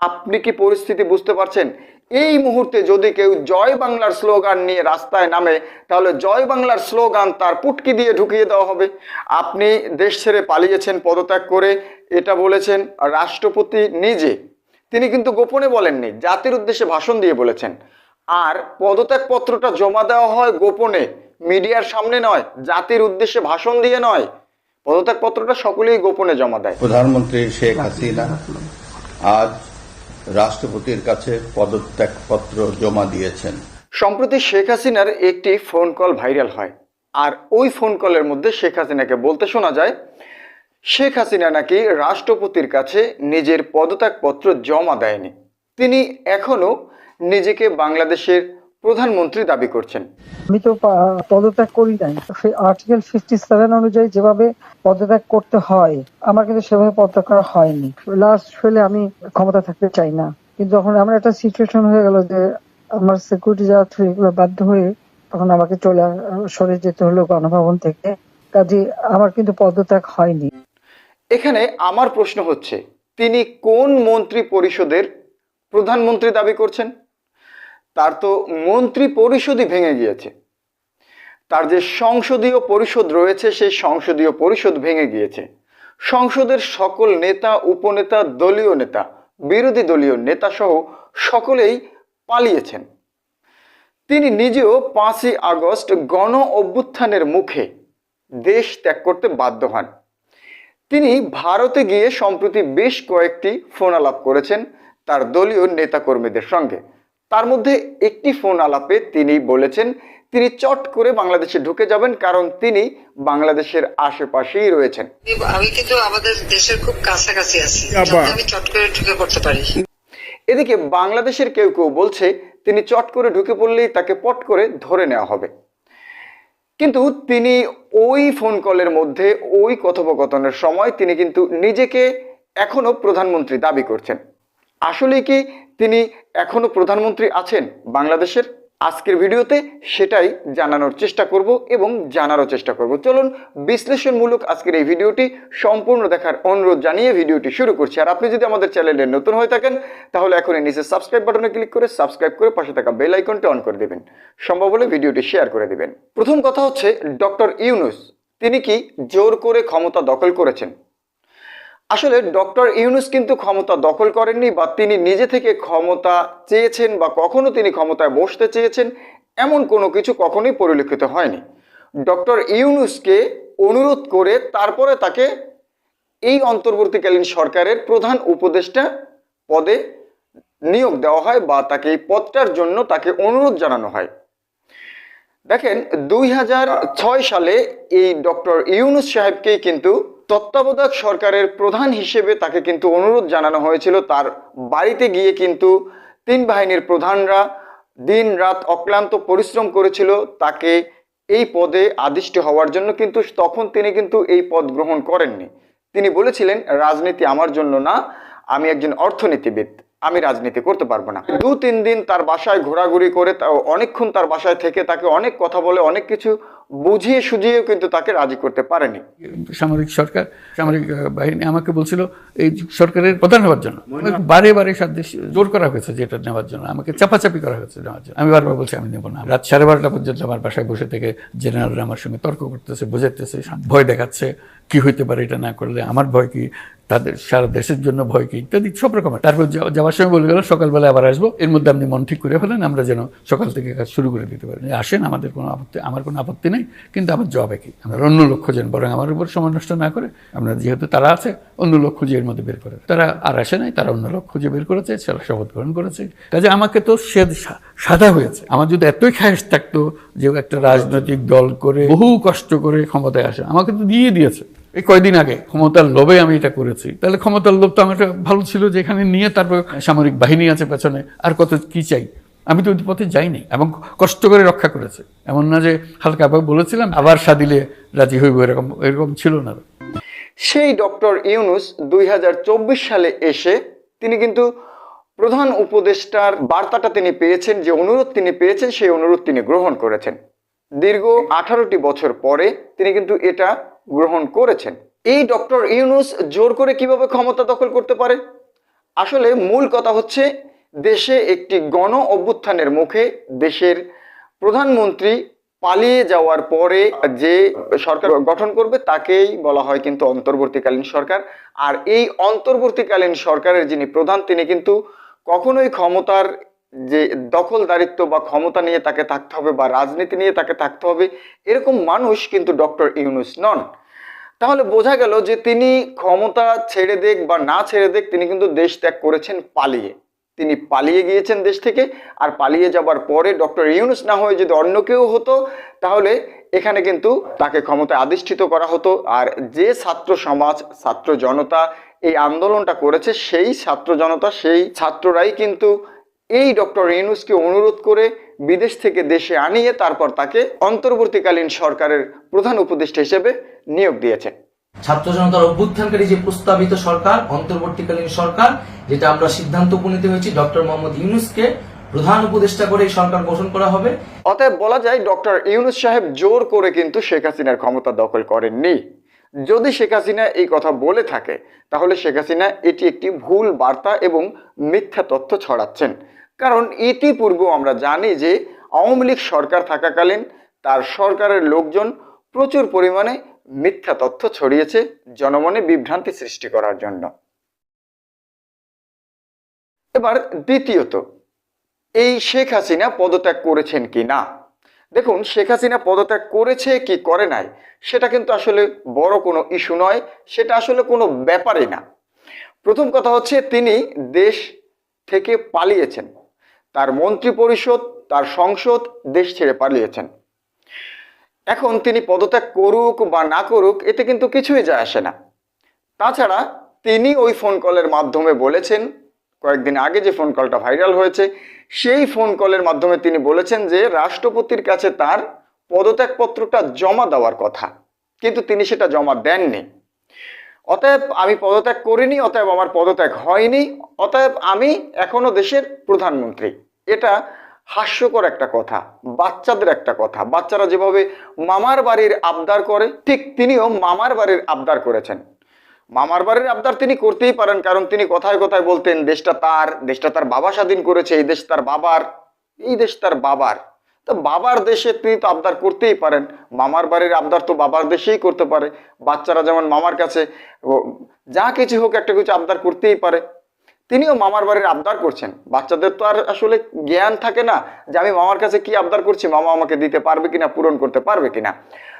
আপনি কি পরিস্থিতি বুঝতে পারছেন? এই মুহূর্তে যদি কেউ জয় বাংলার স্লোগান নিয়ে রাস্তায় নামে, তাহলে জয় বাংলার স্লোগান তার পুটকি দিয়ে ঢুকিয়ে দেওয়া হবে। আপনি দেশ ছেড়ে পালিয়েছেন পদত্যাগ করে, এটা বলেছেন রাষ্ট্রপতি নিজে। তিনি কিন্তু গোপনে বলেননি, জাতির উদ্দেশ্যে ভাষণ দিয়ে বলেছেন। আর পদত্যাগ পত্রটা জমা দেওয়া হয় গোপনে, মিডিয়ার সামনে নয়, জাতির উদ্দেশ্যে ভাষণ দিয়ে নয়। পদত্যাগ পত্রটা সকলেই গোপনে জমা দেয়। প্রধানমন্ত্রী শেখ হাসিনা আজ রাষ্ট্রপতির কাছে পদত্যাগপত্র জমা দিয়েছেন। সম্প্রতি শেখ হাসিনার একটি ফোন কল ভাইরাল হয়। আর ওই ফোন কলের মধ্যে শেখ হাসিনাকে বলতে শোনা যায়, শেখ হাসিনা নাকি রাষ্ট্রপতির কাছে নিজের পদত্যাগপত্র জমা দেয়নি। তিনি এখনও নিজেকে বাংলাদেশের প্রধানমন্ত্রী দাবি করছেন। আমি তো পদত্যাগ করি নাই। সেই আর্টিকেল ফিফটি সেভেন অনুযায়ী যেভাবে পদত্যাগ করতে হয় আমার কিন্তু সেভাবে পদত্যাগ করা হয়নি। লাস্ট ফেলে আমি ক্ষমতা থাকতে চাই না। কিন্তু যখন আমার একটা সিচুয়েশন হয়ে গেল যে আমার সিকিউরিটি থ্রু এগুলো বাধ্য হয়ে তখন আমাকে চলে সরে যেতে হলো গণভবন থেকে। কাজে আমার কিন্তু পদত্যাগ হয়নি। এখানে আমার প্রশ্ন হচ্ছে তিনি কোন মন্ত্রী পরিষদের প্রধানমন্ত্রী দাবি করছেন? তার তো মন্ত্রী পরিষদই ভেঙে গিয়েছে। তার যে সংসদীয় পরিষদ রয়েছে, সেই সংসদীয় পরিষদ ভেঙে গিয়েছে। সংসদের সকল নেতা, উপনেতা, দলীয় নেতা, বিরোধী দলীয় নেতা সহ সকলেই পালিয়েছেন। তিনি নিজেও পাঁচই আগস্ট গণ অভ্যুত্থানের মুখে দেশ ত্যাগ করতে বাধ্য হন। তিনি ভারতে গিয়ে সম্প্রতি বেশ কয়েকটি ফোন আলাপ করেছেন তার দলীয় নেতাকর্মীদের সঙ্গে। তার মধ্যে একটি ফোন আলাপে তিনি বলেছেন তিনি চট করে বাংলাদেশে ঢুকে যাবেন কারণ তিনি বাংলাদেশের আশেপাশেই রয়েছেন। আমি কিন্তু আমাদের দেশের খুব কাছাকাছি আছি। আমি চট করে ঢুকে পড়তে পারি। এদিকে বাংলাদেশের কেউ কেউ বলছে তিনি চট করে ঢুকে পড়লেই তাকে পট করে ধরে নেওয়া হবে। কিন্তু তিনি ওই ফোন কলের মধ্যে ওই কথোপকথনের সময় তিনি কিন্তু নিজেকে এখনও প্রধানমন্ত্রী দাবি করছেন। আসলে কি তিনি এখনও প্রধানমন্ত্রী আছেন বাংলাদেশের? আজকের ভিডিওতে সেটাই জানানোর চেষ্টা করব এবং জানারও চেষ্টা করব। চলুন বিশ্লেষণমূলক আজকের এই ভিডিওটি সম্পূর্ণ দেখার অনুরোধ জানিয়ে ভিডিওটি শুরু করছি। আর আপনি যদি আমাদের চ্যানেলে নতুন হয়ে থাকেন, তাহলে এখনই নিচে সাবস্ক্রাইব বাটনে ক্লিক করে সাবস্ক্রাইব করে পাশে থাকা বেল আইকনটি অন করে দেবেন। সম্ভব হলে ভিডিওটি শেয়ার করে দেবেন। প্রথম কথা হচ্ছে ডক্টর ইউনুস। তিনি কি জোর করে ক্ষমতা দখল করেছেন? আসলে ডক্টর ইউনুস কিন্তু ক্ষমতা দখল করেননি বা তিনি নিজে থেকে ক্ষমতা চেয়েছেন বা কখনো তিনি ক্ষমতায় বসতে চেয়েছেন, এমন কোনো কিছু কখনোই পরিলক্ষিত হয়নি। ডক্টর ইউনুসকে অনুরোধ করে তারপরে তাকে এই অন্তর্বর্তীকালীন সরকারের প্রধান উপদেষ্টা পদে নিয়োগ দেওয়া হয় বা তাকে এই পদটার জন্য তাকে অনুরোধ জানানো হয়। দেখেন, দুই হাজার ছয় সালে এই ডক্টর ইউনুস সাহেবকেই কিন্তু তত্ত্বাবধায়ক সরকারের প্রধান হিসেবে তাকে কিন্তু অনুরোধ জানানো হয়েছিল। তার বাড়িতে গিয়ে কিন্তু তিন বাহিনীর প্রধানরা দিন রাত অক্লান্ত পরিশ্রম করেছিল। তাকে এই পদে আদিষ্ট হওয়ার জন্য কিন্তু তখন তিনি কিন্তু এই পদ গ্রহণ করেননি। তিনি বলেছিলেন, রাজনীতি আমার জন্য না, আমি একজন অর্থনীতিবিদ, আমি রাজনীতি করতে পারব না। দু তিন দিন তার বাসায় ঘোরাঘুরি করে অনেকক্ষণ তার বাসায় থেকে তাকে অনেক কথা বলে, অনেক কিছু বুঝিয়ে সুঝিয়েও কিন্তু তাকে রাজি করতে পারেনি। সামরিক সরকার সামরিক বাহিনী আমাকে বলছিল এই সরকারের প্রধান হওয়ার জন্য। বারে বারে সাদেশ জোর করা হয়েছে যেটা নেওয়ার জন্য। আমাকে চাপাচাপি করা হয়েছে নেওয়ার জন্য। আমি বারবার বলছি আমি নেব না। রাত সাড়ে বারোটা পর্যন্ত আমার বাসায় বসে থেকে জেনারেলরা আমার সঙ্গে তর্ক করতেছে বোঝাতেছে ভয় দেখাচ্ছে কি হইতে পারে এটা না করলে আমার ভয় কি? তাদের সারা দেশের জন্য ভয় কি? ইত্যাদি, সব রকমের। তারপর যাওয়ার সময় বলে গেল সকালবেলা আবার আসব। এর মধ্যে আপনি মন ঠিক করে ফেলেন, আমরা যেন সকাল থেকে কাজ শুরু করে দিতে পারি। আসেন, আমাদের কোনো আপত্তি, আমার কোনো আপত্তি নেই, কিন্তু আমার জব একই। আমরা অন্য লোক খোঁজেন বরং আমার উপর সময় নষ্ট না করে, আমরা যেহেতু তারা আছে, অন্য লোক খুঁজে এর মধ্যে বের করে। তারা আর আসে নাই, তারা অন্য লোক খুঁজে বের করেছে, সেটা শপথ গ্রহণ করেছে। কাজে আমাকে তো সা- সাদা হয়েছে। আমার যদি এতই খায়স থাকতো যে একটা রাজনৈতিক দল করে বহু কষ্ট করে ক্ষমতায় আসে, আমাকে তো দিয়ে দিয়েছে। এই কয়দিন আগে ক্ষমতার লোভে আমি এটা করেছি। তাহলে ক্ষমতার লোভ তো আমার ভালো ছিল যে এখানে নিয়ে তারপর সামরিক বাহিনী আছে পেছনে, আর কত কি চাই? আমি তো পথে যাইনি এবং কষ্ট করে রক্ষা করেছে। এমন না যে হালকাভাবে বলেছিলাম, আবার সাদিলে রাজি হইব, এরকম এরকম ছিল না। সেই ডক্টর ইউনুস দুই হাজার চব্বিশ সালে এসে তিনি কিন্তু প্রধান উপদেষ্টার বার্তাটা তিনি পেয়েছেন, যে অনুরোধ তিনি পেয়েছেন, সেই অনুরোধ তিনি গ্রহণ করেছেন। দীর্ঘ আঠারোটি বছর পরে তিনি কিন্তু এটা গ্রহণ করেছেন। এই ডক্টর ইউনুস জোর করে কীভাবে ক্ষমতা দখল করতে পারে? আসলে মূল কথা হচ্ছে, দেশে একটি গণ অভ্যুত্থানের মুখে দেশের প্রধানমন্ত্রী পালিয়ে যাওয়ার পরে যে সরকার গঠন করবে, তাকেই বলা হয় কিন্তু অন্তর্বর্তীকালীন সরকার। আর এই অন্তর্বর্তীকালীন সরকারের যিনি প্রধান, তিনি কিন্তু কখনোই ক্ষমতার যে দখলদারিত্ব বা ক্ষমতা নিয়ে তাকে থাকতে হবে বা রাজনীতি নিয়ে তাকে থাকতে হবে, এরকম মানুষ কিন্তু ডক্টর ইউনুস নন। তাহলে বোঝা গেল যে তিনি ক্ষমতা ছেড়ে দেখ বা না ছেড়ে দেখ তিনি কিন্তু দেশ ত্যাগ করেছেন পালিয়ে। তিনি পালিয়ে গিয়েছেন দেশ থেকে, আর পালিয়ে যাবার পরে ডক্টর ইউনুস না হয়ে যদি অন্য কেউ হতো, তাহলে এখানে কিন্তু তাকে ক্ষমতায় আধিষ্ঠিত করা হতো। আর যে ছাত্র সমাজ, ছাত্র জনতা এই আন্দোলনটা করেছে, সেই ছাত্র জনতা, সেই ছাত্ররাই কিন্তু এই ডক্টর ইউনুসকে অনুরোধ করে বিদেশ থেকে দেশে আনিয়ে তারপর তাকে অন্তর্বর্তীকালীন সরকারের প্রধান উপদেষ্টা হিসেবে নিয়োগ দিয়েছে। ছাত্র জনতার অভ্যুত্থানকারী যে প্রস্তাবিত সরকার অন্তর্বর্তীকালীন সরকার যেটা আমরা সিদ্ধান্ত উপনীত হয়েছি ডক্টর মোহাম্মদ ইউনুসকে প্রধান উপদেষ্টা করে এই সরকার গঠন করা হবে। অতএব বলা যায় ডক্টর ইউনুস সাহেব জোর করে কিন্তু শেখ হাসিনার ক্ষমতা দখল করেননি। যদি শেখ হাসিনা এই কথা বলে থাকে, তাহলে শেখ হাসিনা এটি একটি ভুল বার্তা এবং মিথ্যা তথ্য ছড়াচ্ছেন। কারণ ইতিপূর্বেও আমরা জানি যে আওয়ামী লীগ সরকার থাকাকালীন তার সরকারের লোকজন প্রচুর পরিমাণে মিথ্যা তথ্য ছড়িয়েছে জনমনে বিভ্রান্তি সৃষ্টি করার জন্য। এবার দ্বিতীয়ত, এই শেখ হাসিনা পদত্যাগ করেছেন কি না? দেখুন, শেখ হাসিনা পদত্যাগ করেছে কি করে নাই, সেটা কিন্তু আসলে বড় কোনো ইস্যু নয়, সেটা আসলে কোনো ব্যাপারই না। প্রথম কথা হচ্ছে, তিনি দেশ থেকে পালিয়েছেন। তার মন্ত্রী পরিষদ, তার সংসদ দেশ ছেড়ে পালিয়েছেন। এখন তিনি পদত্যাগ করুক বা না করুক, এতে কিন্তু কিছুই যায় আসে না। তাছাড়া তিনি ওই ফোন কলের মাধ্যমে বলেছেন কয়েকদিন আগে যে ফোন কলটা ভাইরাল হয়েছে, সেই ফোন কলের মাধ্যমে তিনি বলেছেন যে, রাষ্ট্রপতির কাছে তার পদত্যাগপত্রটা জমা দেওয়ার কথা। কিন্তু তিনি সেটা জমা দেননি। অতএব আমি পদত্যাগ করিনি, অতএব আমার পদত্যাগ হয়নি, অতএব আমি এখনও দেশের প্রধানমন্ত্রী। এটা হাস্যকর একটা কথা, বাচ্চাদের একটা কথা। বাচ্চারা যেভাবে মামার বাড়ির আবদার করে, ঠিক তিনিও মামার বাড়ির আবদার করেছেন। মামার বাড়ির আবদার তিনি করতেই পারেন, কারণ তিনি কথায় কথায় বলতেন, দেশটা তার দেশটা তার বাবা স্বাধীন করেছে, এই দেশ তার বাবার, এই দেশ তার বাবার। তো বাবার দেশে তিনি তো আবদার করতেই পারেন, মামার বাড়ির আবদার তো বাবার দেশেই করতে পারে। বাচ্চারা যেমন মামার কাছে যা কিছু হোক একটা কিছু আবদার করতেই পারে। তিনিও মামার বাড়ির আবদার করছেন। বাচ্চাদের তো আর আসলে জ্ঞান থাকে না যে আমি মামার কাছে কি আবদার করছি, মামা আমাকে দিতে পারবে কিনা, পূরণ করতে পারবে কিনা।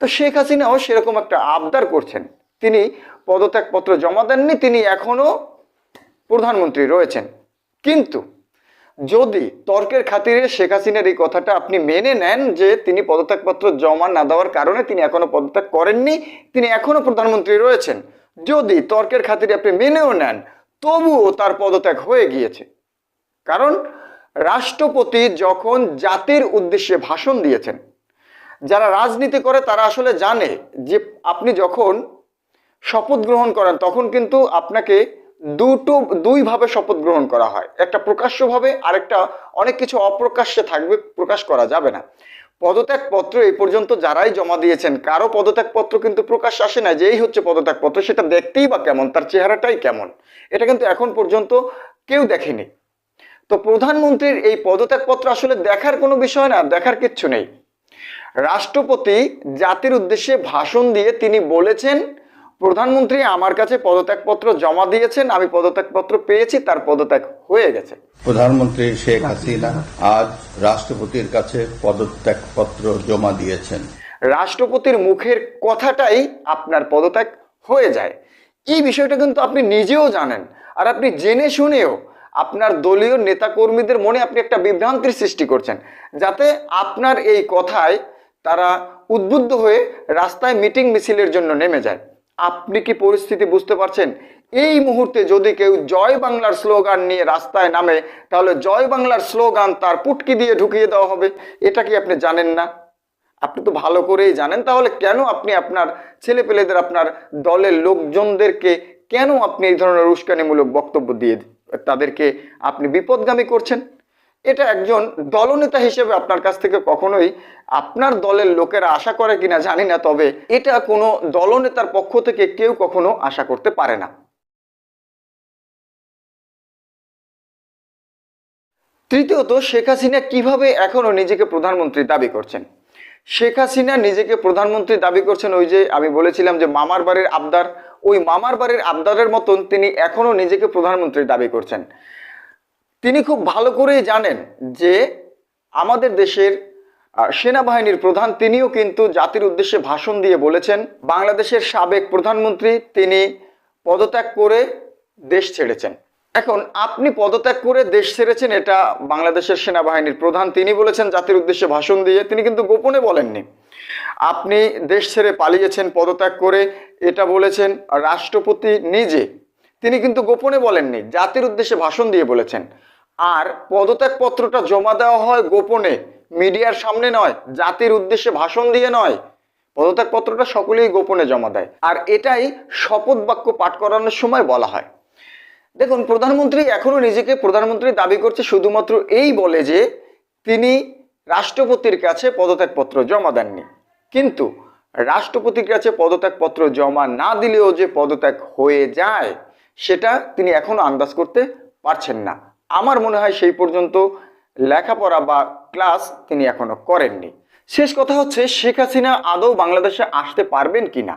তো শেখ হাসিনাও সেরকম একটা আবদার করছেন। তিনি পদত্যাগপত্র জমা দেননি, তিনি এখনও প্রধানমন্ত্রী রয়েছেন। কিন্তু যদি তর্কের খাতিরে শেখ হাসিনার এই কথাটা আপনি মেনে নেন যে তিনি পদত্যাগপত্র জমা না দেওয়ার কারণে তিনি এখনও পদত্যাগ করেননি, তিনি এখনও প্রধানমন্ত্রী রয়েছেন, যদি তর্কের খাতিরে আপনি মেনেও নেন, তবুও তার পদত্যাগ হয়ে গিয়েছে। কারণ রাষ্ট্রপতি যখন জাতির উদ্দেশ্যে ভাষণ দিয়েছেন, যারা রাজনীতি করে তারা আসলে জানে যে আপনি যখন শপথ গ্রহণ করেন, তখন কিন্তু আপনাকে দুটো, দুইভাবে শপথ গ্রহণ করা হয়। একটা প্রকাশ্যভাবে, আরেকটা অনেক কিছু অপ্রকাশ্যে থাকবে, প্রকাশ করা যাবে না। পদত্যাগপত্র এই পর্যন্ত যারাই জমা দিয়েছেন, কারও পদত্যাগপত্র কিন্তু প্রকাশ আসে না যে এই হচ্ছে পদত্যাগপত্র, সেটা দেখতেই বা কেমন, তার চেহারাটাই কেমন। এটা কিন্তু এখন পর্যন্ত কেউ দেখেনি। তো প্রধানমন্ত্রীর এই পদত্যাগপত্র আসলে দেখার কোনো বিষয় না, দেখার কিচ্ছু নেই। রাষ্ট্রপতি জাতির উদ্দেশ্যে ভাষণ দিয়ে তিনি বলেছেন প্রধানমন্ত্রী আমার কাছে পদত্যাগপত্র জমা দিয়েছেন আমি পদত্যাগপত্র পেয়েছি তার পদত্যাগ হয়ে গেছে। প্রধানমন্ত্রী শেখ হাসিনা আজ রাষ্ট্রপতির কাছে পদত্যাগপত্র জমা দিয়েছেন। রাষ্ট্রপতির মুখের কথাটাই আপনার পদত্যাগ হয়ে যায়। এই বিষয়টা কিন্তু আপনি নিজেও জানেন আর আপনি জেনে শুনেও আপনার দলীয় নেতাকর্মীদের মনে আপনি একটা বিভ্রান্তির সৃষ্টি করছেন যাতে আপনার এই কথায় তারা উদ্বুদ্ধ হয়ে রাস্তায় মিটিং মিছিলের জন্য নেমে যায়। আপনি কি পরিস্থিতি বুঝতে পারছেন? এই মুহূর্তে যদি কেউ জয় বাংলার স্লোগান নিয়ে রাস্তায় নামে, তাহলে জয় বাংলার স্লোগান তার পুটকি দিয়ে ঢুকিয়ে দেওয়া হবে। এটা কি আপনি জানেন না? আপনি তো ভালো করেই জানেন। তাহলে কেন আপনি আপনার ছেলেপেলেদের, আপনার দলের লোকজনদেরকে কেন আপনি এই ধরনের উস্কানিমূলক বক্তব্য দিয়ে, তাদেরকে আপনি বিপদগামী করছেন? এটা একজন দলনেতা হিসেবে আপনার কাছ থেকে কখনোই আপনার দলের লোকেরা আশা করে কিনা জানি না, তবে এটা কোনো দলনেতার পক্ষ থেকে কেউ কখনো আশা করতে পারে না। তৃতীয়ত, শেখ হাসিনা কীভাবে এখনও নিজেকে প্রধানমন্ত্রী দাবি করছেন? শেখ হাসিনা নিজেকে প্রধানমন্ত্রী দাবি করছেন ওই যে আমি বলেছিলাম যে মামার বাড়ির আবদার, ওই মামার বাড়ির আবদারের মতন তিনি এখনও নিজেকে প্রধানমন্ত্রী দাবি করছেন। তিনি খুব ভালো করেই জানেন যে আমাদের দেশের সেনাবাহিনীর প্রধান তিনিও কিন্তু জাতির উদ্দেশ্যে ভাষণ দিয়ে বলেছেন, বাংলাদেশের সাবেক প্রধানমন্ত্রী তিনি পদত্যাগ করে দেশ ছেড়েছেন। এখন আপনি পদত্যাগ করে দেশ ছেড়েছেন, এটা বাংলাদেশের সেনাবাহিনীর প্রধান তিনি বলেছেন জাতির উদ্দেশ্যে ভাষণ দিয়ে, তিনি কিন্তু গোপনে বলেননি। আপনি দেশ ছেড়ে পালিয়েছেন, পদত্যাগ করে এটা বলেছেন রাষ্ট্রপতি নিজে, তিনি কিন্তু গোপনে বলেননি, জাতির উদ্দেশ্যে ভাষণ দিয়ে বলেছেন। আর পদত্যাগ পত্রটা জমা দেওয়া হয় গোপনে, মিডিয়ার সামনে নয়, জাতির উদ্দেশ্যে ভাষণ দিয়ে নয়। পদত্যাগ পত্রটা সকলেই গোপনে জমা দেয়। আর এটাই শপথ বাক্য পাঠ করানোর সময় বলা হয়। দেখুন, প্রধানমন্ত্রী এখনও নিজেকে প্রধানমন্ত্রী দাবি করছে শুধুমাত্র এই বলে যে তিনি রাষ্ট্রপতির কাছে পদত্যাগপত্র জমা দেননি। কিন্তু রাষ্ট্রপতির কাছে পদত্যাগপত্র জমা না দিলেও যে পদত্যাগ হয়ে যায়, সেটা তিনি এখনও আন্দাজ করতে পারছেন না। আমার মনে হয় সেই পর্যন্ত লেখাপড়া বা ক্লাস তিনি এখনও করেননি। শেষ কথা হচ্ছে, শেখ হাসিনা আদৌ বাংলাদেশে আসতে পারবেন কিনা?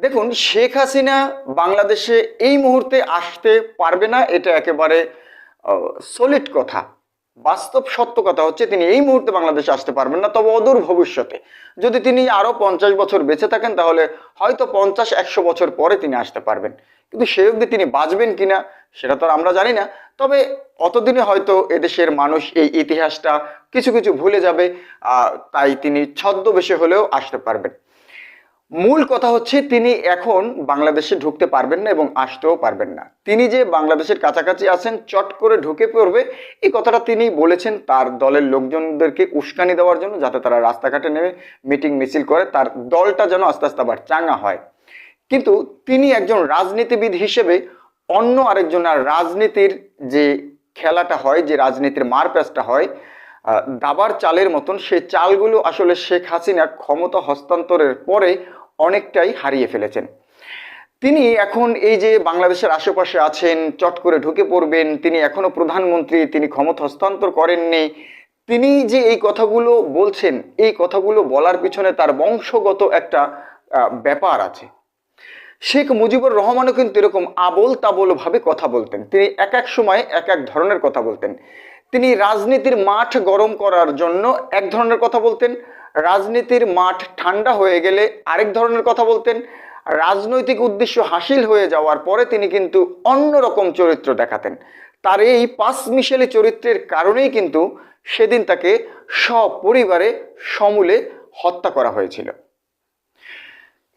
দেখুন, শেখ হাসিনা বাংলাদেশে এই মুহূর্তে আসতে পারবে না, এটা একেবারে সলিড কথা। বাস্তব সত্য কথা হচ্ছে, তিনি এই মুহূর্তে বাংলাদেশে আসতে পারবেন না, তবে অদূর ভবিষ্যতে। যদি তিনি আরও পঞ্চাশ বছর বেঁচে থাকেন, তাহলে হয়তো পঞ্চাশ, একশো বছর পরে তিনি আসতে পারবেন। কিন্তু সে অবধি তিনি বাঁচবেন কিনা সেটা তো আমরা জানি না। তবে অতদিনে হয়তো এদেশের মানুষ এই ইতিহাসটা কিছু কিছু ভুলে যাবে তাই তিনি ছদ্মবেশে হলেও আসতে পারবেন। মূল কথা হচ্ছে তিনি এখন বাংলাদেশে ঢুকতে পারবেন না এবং আসতেও পারবেন না। তিনি যে বাংলাদেশের কাছাকাছি আছেন, চট করে ঢুকে পড়বে, এই কথাটা তিনি বলেছেন তার দলের লোকজনদেরকে উস্কানি দেওয়ার জন্য, যাতে তারা রাস্তাঘাটে নেমে মিটিং মিছিল করে, তার দলটা যেন আস্তে আস্তে আবার চাঙ্গা হয়। কিন্তু তিনি একজন রাজনীতিবিদ হিসেবে অন্য আরেকজনের রাজনীতির যে খেলাটা হয়, যে রাজনীতির মারপ্যাচটা হয় দাবার চালের মতন সে চালগুলো আসলে শেখ হাসিনা ক্ষমতা হস্তান্তরের পরে অনেকটাই হারিয়ে ফেলেছেন। তিনি এখন এই যে বাংলাদেশের আশেপাশে আছেন, চট করে ঢুকে পড়বেন, তিনি এখনও প্রধানমন্ত্রী, তিনি ক্ষমতা হস্তান্তর করেননি, তিনি যে এই কথাগুলো বলছেন, এই কথাগুলো বলার পিছনে তার বংশগত একটা ব্যাপার আছে। শেখ মুজিবুর রহমানও কিন্তু এরকম আবোল তাবোল ভাবে কথা বলতেন। তিনি এক এক সময় এক এক ধরনের কথা বলতেন। তিনি রাজনীতির মাঠ গরম করার জন্য এক ধরনের কথা বলতেন। রাজনীতির মাঠ ঠান্ডা হয়ে গেলে আরেক ধরনের কথা বলতেন। রাজনৈতিক উদ্দেশ্য হাসিল হয়ে যাওয়ার পরে তিনি কিন্তু অন্যরকম চরিত্র দেখাতেন। তার এই পাঁচ মিশেলি চরিত্রের কারণেই কিন্তু সেদিন তাকে সপরিবারে সমূলে হত্যা করা হয়েছিল।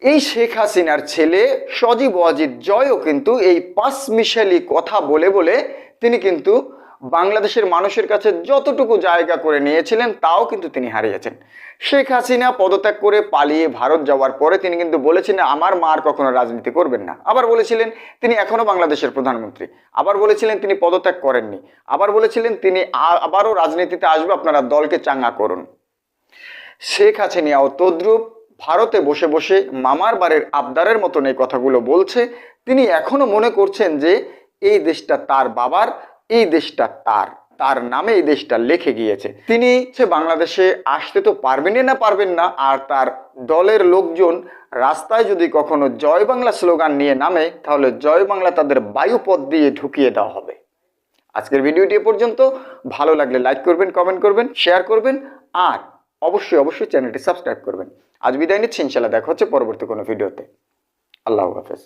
এই শেখ হাসিনার ছেলে সজীব ওয়াজিদ জয়ও কিন্তু এই পাঁচ মিশালি কথা বলে বলে তিনি কিন্তু বাংলাদেশের মানুষের কাছে যতটুকু জায়গা করে নিয়েছিলেন, তাও কিন্তু তিনি হারিয়েছেন। শেখ হাসিনা পদত্যাগ করে পালিয়ে ভারত যাওয়ার পরে তিনি কিন্তু বলেছিলেন আমার মা আর কখনো রাজনীতি করবেন না। আবার বলেছিলেন, তিনি এখনও বাংলাদেশের প্রধানমন্ত্রী। আবার বলেছিলেন, তিনি পদত্যাগ করেননি। আবার বলেছিলেন, তিনি আবারও রাজনীতিতে আসবে, আপনারা দলকে চাঙ্গা করুন। শেখ হাসিনাও তদ্রুপ ভারতে বসে বসে মামার বাড়ির আবদারের মতন এই কথাগুলো বলছে। তিনি এখনও মনে করছেন যে, এই দেশটা তার বাবার, এই দেশটা তার। তার নামে এই দেশটা লেখে গিয়েছে। তিনি সে বাংলাদেশে আসতে তো পারবেনই না, পারবেন না, আর তার দলের লোকজন রাস্তায় যদি কখনো জয় বাংলা স্লোগান নিয়ে নামে, তাহলে জয় বাংলা তাদের বায়ুপথ দিয়ে ঢুকিয়ে দেওয়া হবে। আজকের ভিডিওটি পর্যন্ত। ভালো লাগলে লাইক করবেন কমেন্ট করবেন শেয়ার করবেন, আর অবশ্যই অবশ্যই চ্যানেলটি সাবস্ক্রাইব করবেন। আজ বিদায় নিচ্ছি ইনশাল্লাহ দেখা হচ্ছে পরবর্তী কোনো ভিডিওতে। আল্লাহ হাফেজ।